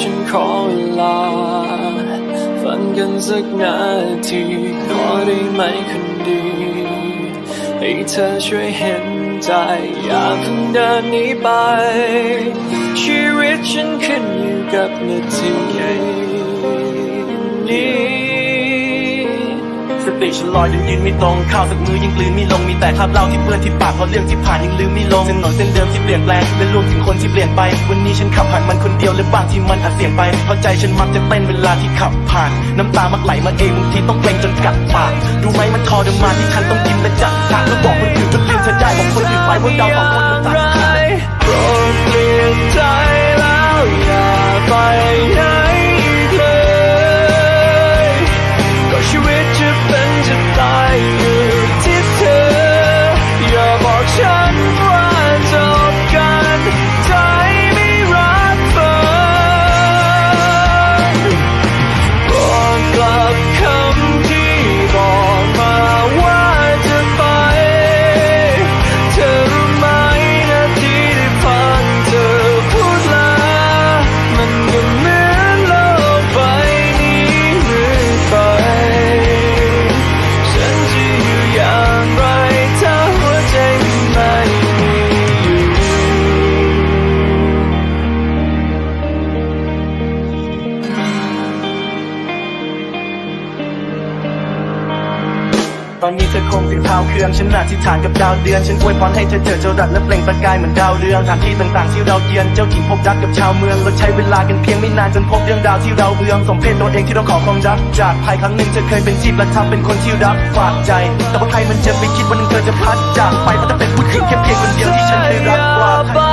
ฉันขอเวลา ฝันกันสักนาทีขอได้ไหมคนดี ให้เธอช่วยเห็นใจ อย่าเพิ่งเดินหนีไป ชีวิตฉันขึ้นอยู่กับนาทีนี้ ติฉันลอยยังยืนไม่ตรงข้าวสักมือยังกลืนไม่ลงมีแต่คราบเหล้าที่เปื้อนที่ปากเพราะเรื่องที่ผ่านยังลืมไม่ลงเส้นหนอนเส้นเดิมที่เปลี่ยนแปลงและรวมถึงคนที่เปลี่ยนไป วันนี้ฉันขับผ่านมันคนเดียวและบางที่มันอาจเสี่ยงไปเพราะใจฉันมักจะเต้นเวลาที่ขับผ่าน น้ำตามักไหลมาเองบางทีต้องเกรงจนกัดปากดูไหมมันทรมานที่ฉันต้องกินและจัดฉากแล้วบอกคนอื่นก็ลืมเธอได้บอกคนอื่นไปว่าเราสองคน ตอนนี้เธอคงถึงเท้าเครื่องฉันอธิษฐานกับดาวเดือน ฉันอวยพรให้เธอเจอเจ้ารักและเปล่งประกายเหมือนดาวเรืองสถานที่ต่างๆที่เราเยือนเจ้าหญิงพบรักกับชาวเมืองเราใช้เวลากันเพียงไม่นานจนพบเรื่องราวที่เราเบืองสมเพศตัวเองที่เราขอความรักจากภัยครั้งหนึ่งเธอเคยเป็นที่ประทับเป็นคนที่รักฝากใจ แต่ว่าใครมันจะไปคิดวันหนึงเธอจะพัดจากไปเพราะเธอเป็นผู้หญิงแค่เพียงคนเดียวที่ฉันเคยรักกว่า